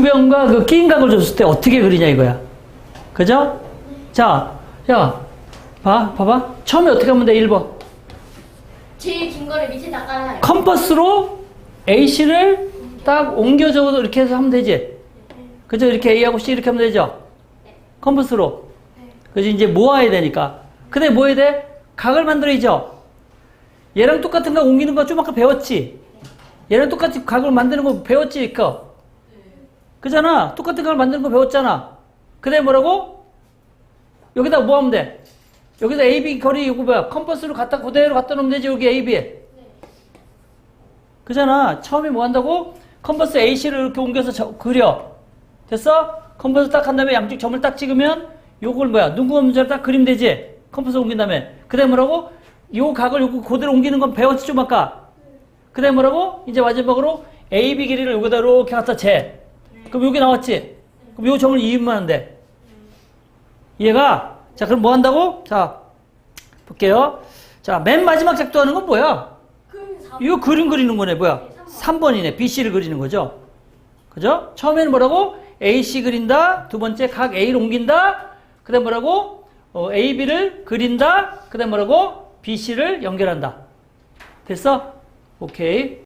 우변과 그낀 각을 줬을 때 어떻게 그리냐 이거야. 그죠? 자, 야, 봐, 봐봐. 처음에 어떻게 하면 돼? 1번. 제일 긴 거를 밑에 다 깔아요. 컴퍼스로 AC를 딱 옮겨줘도 이렇게 해서 하면 되지. 그죠? 이렇게 A하고 C 이렇게 하면 되죠? 컴퍼스로. 그지? 이제 모아야 되니까. 근데 뭐 해야 돼? 각을 만들어야죠. 얘랑 똑같은 거 옮기는 거 좀 아까 배웠지? 얘랑 똑같이 각을 만드는 거 배웠지? 그 그잖아. 똑같은 각을 만드는 거 배웠잖아. 그 다음에 뭐라고? 여기다 뭐 하면 돼? 여기다 AB 거리 이거 뭐야? 컴퍼스로 갖다 그대로 갖다 놓으면 되지 여기 AB에. 그잖아. 처음에 뭐 한다고? 컴퍼스 AC를 이렇게 옮겨서 저- 그려. 됐어? 컴퍼스 딱 한 다음에 양쪽 점을 딱 찍으면 요걸 뭐야? 눈금 없는 자를 딱 그리면 되지? 컴퍼스 옮긴 다음에. 그 다음에 뭐라고? 요 각을 요거 그대로 옮기는 건 배웠지 좀 아까? 그 다음에 뭐라고? 이제 마지막으로 AB 길이를 여기다 이렇게 갖다 재. 그럼 여기 나왔지? 그럼 요 점을 안 돼. 이해가? 자, 그럼 뭐 한다고? 자, 볼게요. 자, 맨 마지막 작도하는 건 뭐야? 그럼 4 이거 그림 그리는 거네, 뭐야? 3번이네. BC를 그리는 거죠? 그죠? 처음에는 뭐라고? AC 그린다. 두 번째 각 A를 옮긴다. 그 다음 뭐라고? 어, AB를 그린다. 그 다음 뭐라고? BC를 연결한다. 됐어? 오케이.